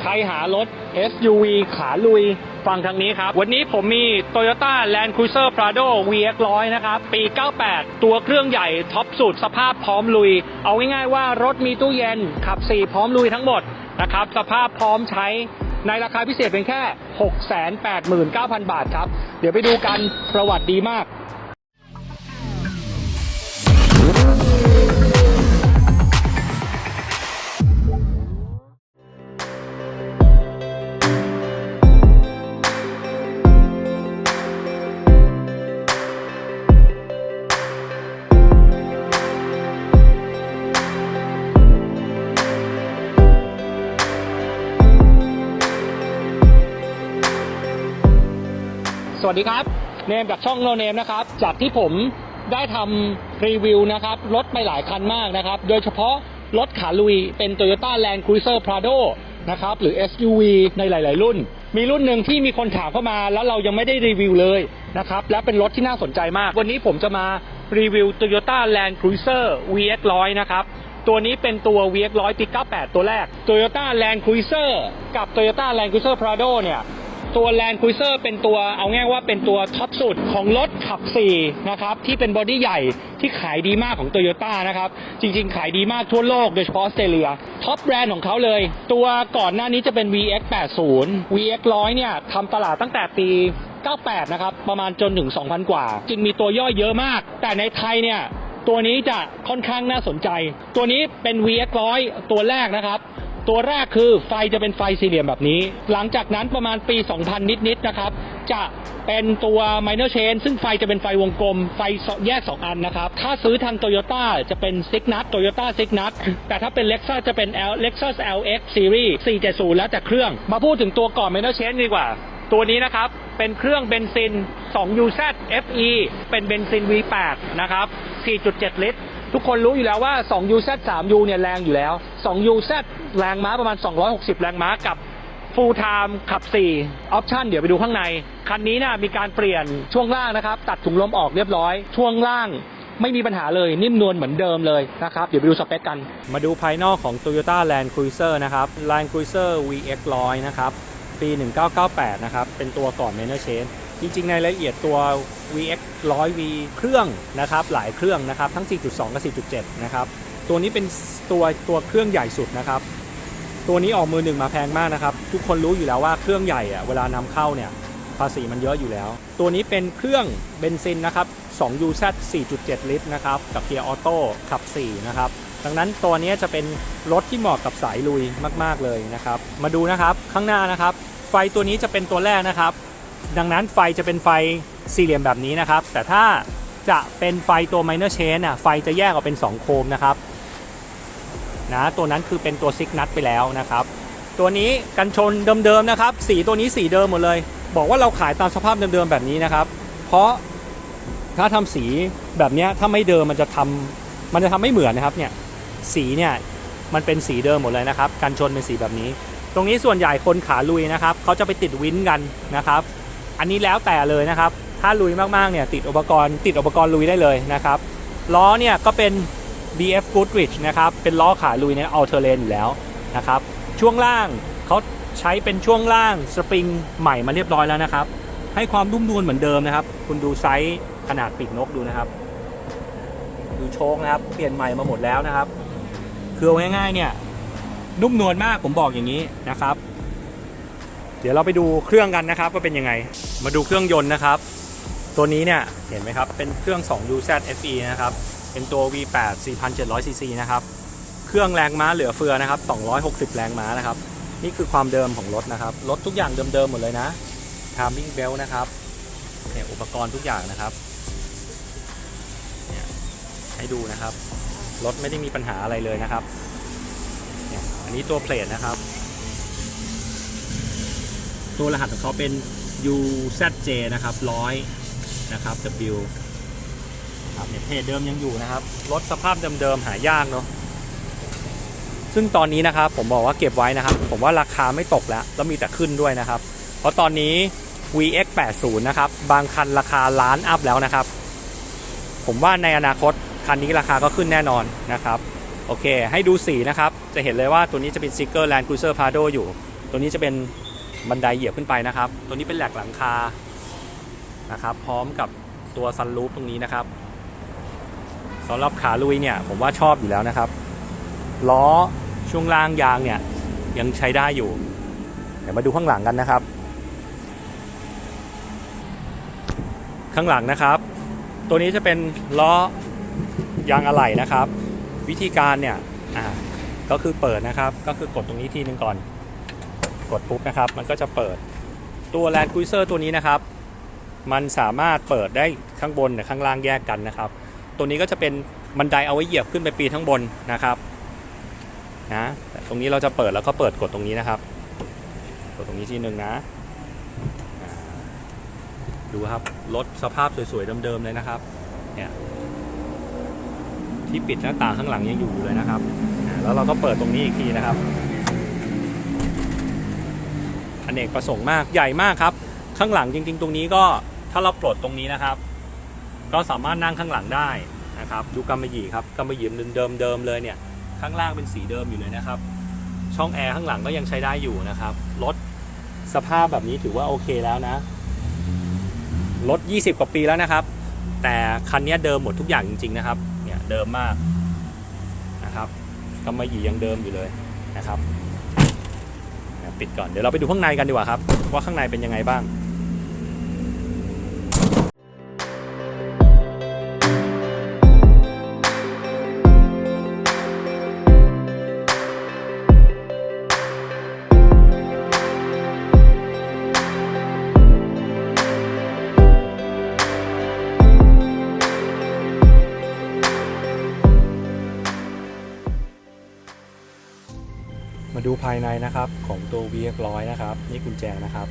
ใครหารถ SUV ขาลุยฟังทางนี้ครับ วันนี้ผมมี Toyota Land Cruiser Prado VX 100 นะครับ ปี 98 ตัวเครื่องใหญ่ท็อปสุดสภาพพร้อมลุย เอาง่ายๆว่ารถมีตู้เย็น ขับ 4 พร้อมลุยทั้งหมดนะครับ สภาพพร้อมใช้ในราคาพิเศษเป็นแค่ 689,000 บาทครับ เดี๋ยวไปดูกันประวัติดีมาก วัสดีครับ เนมจากช่องโนเนมนะครับ จากที่ผมได้ทำรีวิวนะครับ รถไปหลายคันมากนะครับ โดยเฉพาะรถขาลุยเป็น Toyota Land Cruiser Prado นะครับ หรือ SUV ในหลาย ๆ รุ่น มีรุ่นหนึ่งที่มีคนถามเข้ามาแล้วเรายังไม่ได้รีวิวเลยนะครับ และเป็นรถที่น่าสนใจมาก วันนี้ผมจะมารีวิว Toyota Land Cruiser VX 100 นะครับตัวนี้เป็นตัว VX 100 ปี 98 ตัวแรก Toyota Land Cruiser กับ Toyota Land Cruiser Prado เนี่ย ตัว Land Cruiser เป็นตัวเอาง่ายว่าเป็นตัวท็อปสุดของรถขับ4นะครับที่เป็นบอดี้ใหญ่ที่ขายดีมากของ Toyota นะครับจริงๆ ขายดีมากทั่วโลกโดยเฉพาะออสเตรเลียท็อปแบรนด์ของเขาเลย ตัวก่อนหน้านี้จะเป็น VX 80 VX 100เนี่ยทำตลาดตั้งแต่ปี 98 นะครับ ประมาณจนถึง 2,000 กว่าจริงมีตัวย่อยเยอะมาก แต่ในไทยเนี่ย ตัวนี้จะค่อนข้างน่าสนใจ ตัวนี้เป็น VX 100 ตัวแรกนะครับ ตัวแรกคือไฟจะเป็นไฟสี่เหลี่ยมแบบนี้ หลังจากนั้นประมาณปี 2000 นิดๆนะครับ จะเป็นตัว minor chain ซึ่งไฟจะเป็นไฟวงกลม ไฟแยก 2 อันนะครับ ถ้าซื้อทาง Toyota จะเป็น Signal Toyota Signal แต่ถ้าเป็น Lexus จะเป็น L Lexus LX Series 470 แล้วแต่เครื่อง มาพูดถึงตัวก่อน minor chain ดีกว่า ตัวนี้นะครับ เป็นเครื่องเบนซิน 2UZ FE เป็นเบนซิน V8 นะครับ 4.7 ลิตร ทุกคนรู้อยู่แล้วว่า 2UZ 3U เนี่ยแรงอยู่แล้ว 2UZ แรงม้าประมาณ 260 แรงม้ากับ Full Time ขับ4ออปชั่นเดี๋ยวไปดูข้างใน คันนี้นะมีการเปลี่ยนช่วงล่างนะครับ ตัดถุงลมออกเรียบร้อย ช่วงล่างไม่มีปัญหาเลยนิ่มนวลเหมือนเดิมเลยนะครับ เดี๋ยวไปดูสเปคกัน มาดูภายนอกของ Toyota Land Cruiser นะครับ Land Cruiser VX 100 นะครับ ปี 1998 นะครับ เป็นตัวก่อน Minor Change จริงๆ ในรายละเอียดตัว VX 100V เครื่องนะครับหลายเครื่องนะครับทั้ง 4.2 กับ 4.7 นะครับตัวนี้เป็นตัวตัวเครื่องใหญ่สุดนะครับ ตัวนี้ออกมือหนึ่งมาแพงมากนะครับ ทุกคนรู้อยู่แล้วว่าเครื่องใหญ่อะเวลานำเข้าเนี่ยภาษีมันเยอะอยู่แล้ว ตัวนี้เป็นเครื่องเบนซินนะครับ 2UZ 4.7 ลิตรนะครับกับเกียร์ออโต้ขับ 4 นะครับดังนั้นตัวนี้จะเป็นรถที่เหมาะกับสายลุยมาก ๆเลยนะครับ มาดูนะครับข้างหน้านะครับ ไฟตัวนี้จะเป็นตัวแรกนะครับ ดังนั้นไฟจะเป็นไฟสี่เหลี่ยมแบบนี้นะครับ แต่ถ้าจะเป็นไฟตัว minor chain อะไฟจะแยกออกเป็น 2 โคมนะครับนะตัวนั้นคือเป็นตัวซิกนัทไปแล้วนะครับ ตัวนี้กันชนเดิมๆนะครับ สีตัวนี้สีเดิมหมดเลย บอกว่าเราขายตามสภาพเดิมๆแบบนี้นะครับ เพราะถ้าทำสีแบบนี้ถ้าไม่เดิมมันจะทำมันจะทำไม่เหมือนนะครับเนี่ยสีเนี่ยมันเป็นสีเดิมหมดเลยนะครับ กันชนเป็นสีแบบนี้ ตรงนี้ส่วนใหญ่คนขาลุยนะครับเขาจะไปติดวินกันนะครับ อันนี้แล้วแต่เลยนะครับ ถ้าลุยมากๆเนี่ยติดอุปกรณ์ติดอุปกรณ์ลุยได้เลยนะครับล้อเนี่ยก็เป็น BF Goodrich นะครับเป็นล้อขาลุยใน All Terrain อยู่แล้วนะครับช่วงล่างเขาใช้เป็นช่วงล่างสปริงใหม่มาเรียบร้อยแล้วนะครับ ให้ความนุ่มนวลเหมือนเดิมนะครับ คุณดูไซส์ขนาดปีกนกดูนะครับ ดูโชคนะครับ เปลี่ยนใหม่มาหมดแล้วนะครับ คือเอาง่ายๆเนี่ยนุ่มนวลมากผมบอกอย่างนี้นะครับ เดี๋ยวเราไปดูเครื่องกันนะครับว่าเป็นยังไง มาดูเครื่องยนต์นะครับ ตัวนี้เนี่ยเห็นไหมครับ เป็นเครื่อง 2UZ FE นะครับ เป็นตัว V8 4,700 cc นะครับ เครื่องแรงม้าเหลือเฟือนะครับ 260 แรงม้านะครับ นี่คือความเดิมของรถนะครับ รถทุกอย่างเดิมๆหมดเลยนะ timing belt นะครับเนี่ยอุปกรณ์ทุกอย่างนะครับเนี่ยให้ดูนะครับ รถไม่ได้มีปัญหาอะไรเลยนะครับเนี่ยอันนี้ตัวเพลทนะครับ ตัวรหัสของเขาเป็น UZJ นะครับ100นะครับ W ครับเนี่ยเพจเดิมยังอยู่นะครับ รถสภาพเดิมๆหายากเนาะซึ่งตอนนี้นะครับผมบอกว่าเก็บไว้นะครับ ผมว่าราคาไม่ตกแล้ว แล้วมีแต่ขึ้นด้วยนะครับ เพราะตอนนี้ VX 80 นะครับ บางคันราคาล้านอัพแล้วนะครับ ผมว่าในอนาคตคันนี้ราคาก็ขึ้นแน่นอนนะครับ โอเค ให้ดูสีนะครับ จะเห็นเลยว่าตัวนี้จะเป็นสติกเกอร์ Land Cruiser Prado อยู่ ตัวนี้จะเป็น บันไดเหยียบขึ้นไปนะครับ ตัวนี้เป็นแหลกหลังคานะครับ พร้อมกับตัวซันรูฟตรงนี้นะครับสำหรับขาลุยเนี่ยผมว่าชอบอยู่แล้วนะครับ ล้อช่วงล่างยางเนี่ยยังใช้ได้อยู่ เดี๋ยวมาดูข้างหลังกันนะครับ ข้างหลังนะครับ ตัวนี้จะเป็นล้อยางอะไหล่นะครับ วิธีการเนี่ยก็คือเปิดนะครับ ก็คือกดตรงนี้ทีนึงก่อน กดปุ๊บนะครับ มันก็จะเปิดตัวแลนด์คุยเซอร์ตัวนี้นะครับ มันสามารถเปิดได้ข้างบนกับข้างล่างแยกกันนะครับ ตัวนี้ก็จะเป็นบันไดเอาไว้เหยียบขึ้นไปปีนข้างบนนะครับนะแต่ตรงนี้เราจะเปิดแล้วก็เปิดกดตรงนี้นะครับ กดตรงนี้ทีหนึ่งนะดูครับรถสภาพสวยๆเดิมๆเลยนะครับเนี่ยที่ปิดหน้าต่างข้างหลังยังอยู่เลยนะครับ แล้วเราก็เปิดตรงนี้อีกทีนะครับ อเนกประสงค์มากใหญ่มากครับ ข้างหลังจริง ๆ ตรงนี้ก็ถ้าเราปลดตรงนี้นะครับ ก็สามารถนั่งข้างหลังได้นะครับดูกำมะหยี่ครับกำมะหยี่เดิมเดิมเลยเนี่ยข้างล่างเป็นสีเดิมอยู่เลยนะครับ ช่องแอร์ข้างหลังก็ยังใช้ได้อยู่นะครับรถสภาพแบบนี้ถือว่าโอเคแล้วนะรถ 20 กว่าปีแล้วนะครับ แต่คันนี้เดิมหมดทุกอย่างจริง ๆ นะครับ เนี่ยเดิมมากนะครับกำมะหยี่ยังเดิมอยู่เลยนะครับ ปิดก่อนเดี๋ยวเราไปดูข้างในกันดีกว่าครับว่าข้างในเป็นยังไงบ้าง ดูภายในนะครับของตัว VF ร้อยนะครับ นี่กุญแจนะครับ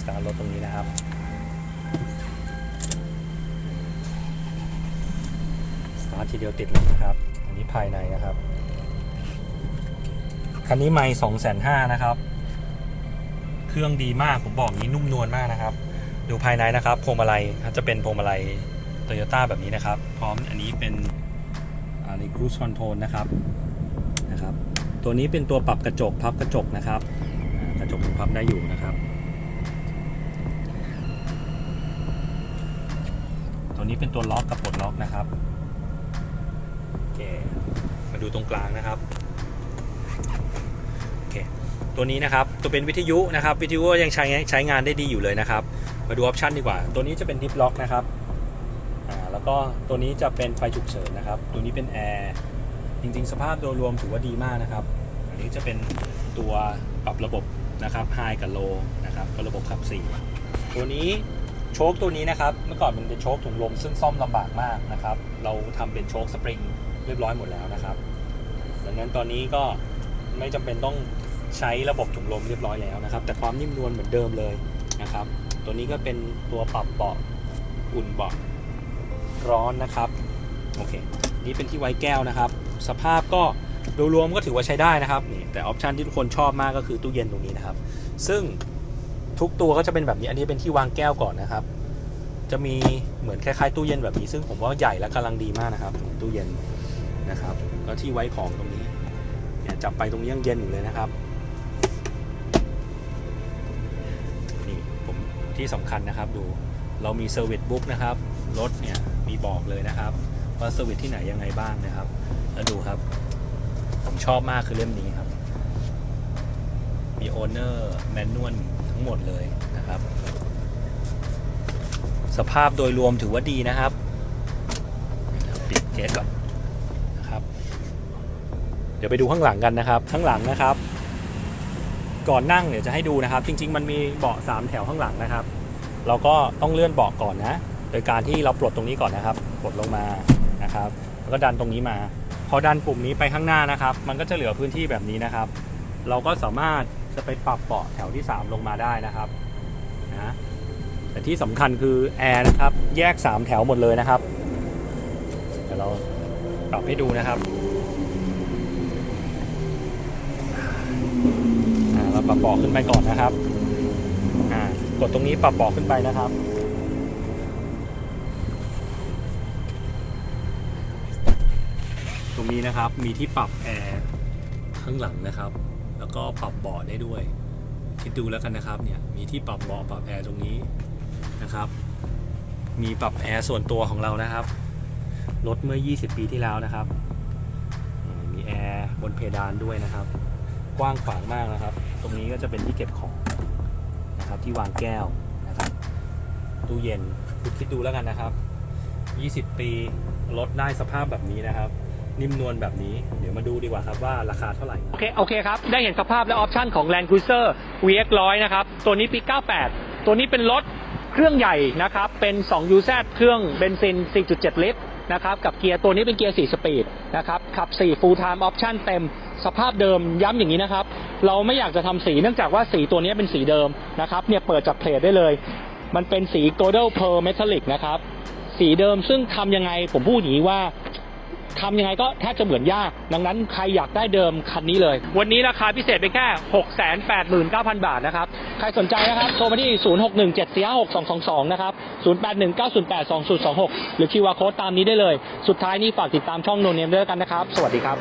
สตาร์ทรถตรงนี้นะครับ สตาร์ททีเดียวติดเลยนะครับ อันนี้ภายในนะครับ คันนี้ไม่สองแสนห้านะครับ เครื่องดีมาก ผมบอกนี้นุ่มนวลมากนะครับ ดูภายในนะครับ พวงมาลัยจะเป็นพวงมาลัยโตโยต้าแบบนี้นะครับ พร้อมอันนี้เป็นอันนี้ cruise control นะครับนะครับ ตัวนี้เป็นตัวปรับกระจกพับกระจกนะครับกระจกยังพับได้อยู่นะครับ ตัวนี้เป็นตัวล็อกกับปลดล็อกนะครับโอเคมาดูตรงกลางนะครับโอเคตัวนี้นะครับตัวเป็นวิทยุนะครับ วิทยุยังใช้ใช้งานได้ดีอยู่เลยนะครับ มาดูออปชันดีกว่า ตัวนี้จะเป็นดิฟล็อกนะครับอ่าแล้วก็ตัวนี้จะเป็นไฟฉุกเฉินนะครับ ตัวนี้เป็นแอร์ จริงๆ สภาพโดยรวมถือว่าดีมากนะครับ อันนี้จะเป็นตัวปรับระบบนะครับ High กับ Low นะครับก็ระบบขับ4ตัวนี้โชคตัวนี้นะครับ เมื่อก่อนมันเป็นโชคถุงลมซึ่งซ่อมลำบากมากนะครับ เราทำเป็นโชคสปริงเรียบร้อยหมดแล้วนะครับ ดังนั้นตอนนี้ก็ไม่จำเป็นต้องใช้ระบบถุงลมเรียบร้อยแล้วนะครับ แต่ความนิ่มนวลเหมือนเดิมเลยนะครับ ตัวนี้ก็เป็นตัวปรับเบาะอุ่นเบาะร้อนนะครับ โอเค นี่เป็นที่ไว้แก้วนะครับ สภาพก็โดยรวมก็ถือว่าใช้ได้นะครับนี่แต่ออปชันที่ทุกคนชอบมากก็คือตู้เย็นตรงนี้นะครับ ซึ่งทุกตัวก็จะเป็นแบบนี้อันนี้เป็นที่วางแก้วก่อนนะครับ จะมีเหมือนคล้ายๆตู้เย็นแบบนี้ ซึ่งผมว่าใหญ่และกำลังดีมากนะครับตู้เย็นนะครับแล้วที่ไว้ของตรงนี้เนี่ยจับไปตรงนี้ยังเย็นอยู่เลยนะครับนี่ผมที่สำคัญนะครับดูเรามีเซอร์วิสบุ๊กนะครับรถเนี่ยมีบอกเลยนะครับ ว่าเซอร์วิสที่ไหนยังไงบ้างนะครับ แล้วดูครับ ผมชอบมากคือเล่มนี้ครับ มีโอเนอร์แมนนวลทั้งหมดเลยนะครับ สภาพโดยรวมถือว่าดีนะครับ ปิดเคสก่อนนะครับ เดี๋ยวไปดูข้างหลังกันนะครับ ข้างหลังนะครับ ก่อนนั่งเดี๋ยวจะให้ดูนะครับ จริง ๆ มันมีเบาะสามแถวข้างหลังนะครับ เราก็ต้องเลื่อนเบาะก่อนนะโดยการที่เราปลดตรงนี้ก่อนนะครับ ปลดลงมา นะครับแล้วก็ดันตรงนี้มา พอดันปุ่มนี้ไปข้างหน้านะครับ มันก็จะเหลือพื้นที่แบบนี้นะครับ เราก็สามารถจะไปปรับเบาะแถวที่ 3 ลงมาได้นะครับนะแต่ที่สำคัญคือแอร์นะครับแยก 3 แถวหมดเลยนะครับเดี๋ยวเราปรับให้ดูนะครับเราปรับเบาะขึ้นไปก่อนนะครับกดตรงนี้ปรับเบาะขึ้นไปนะครับ รงนี้นะครับ มีที่ปรับแอร์ข้างหลังนะครับ แล้วก็ปรับเบาะได้ด้วย คิดดูแล้วกันนะครับเนี่ยมีที่ปรับเบาะปรับแอร์ตรงนี้นะครับ มีปรับแอร์ส่วนตัวของเรานะครับรถเมื่อ 20 ปีที่แล้วนะครับ มีแอร์บนเพดานด้วยนะครับ กว้างขวางมากนะครับ ตรงนี้ก็จะเป็นที่เก็บของนะครับที่วางแก้วนะครับตู้เย็นคุณคิดดูแล้วกันนะครับ 20 ปีรถได้สภาพแบบนี้นะครับ นิ่มนวลแบบนี้ เดี๋ยวมาดูดีกว่าครับว่าราคาเท่าไหร่ โอเค โอเคครับ ได้เห็นสภาพและออปชันของ Land Cruiser VX 100นะครับ ตัวนี้ปี 98 ตัวนี้เป็นรถเครื่องใหญ่นะครับ เป็น2 UZ เครื่องเบนซิน 4.7 ลิตรนะครับ กับเกียร์ตัวนี้เป็นเกียร์ 4 สปีดนะครับ ขับ 4 full time option เต็ม สภาพเดิมย้ำอย่างนี้นะครับ เราไม่อยากจะทำสีเนื่องจากว่าสีตัวนี้เป็นสีเดิมนะครับ เนี่ยเปิดจากเพลทได้เลย มันเป็นสี Godel Pearl Metallic นะครับ สีเดิมซึ่งทำยังไงผมพูดอย่างนี้ว่า ทำยังไงก็แทบจะเหมือนยาก ดังนั้นใครอยากได้เดิมคันนี้เลย วันนี้ราคาพิเศษเป็นแค่ 689,000 บาทนะครับ ใครสนใจนะครับ โทรมาที่ 0617456222 นะครับ 0819082026 หรือคิวอาร์โค้ดตามนี้ได้เลย สุดท้ายนี้ฝากติดตามช่องโนเนมด้วยกันนะครับ สวัสดีครับ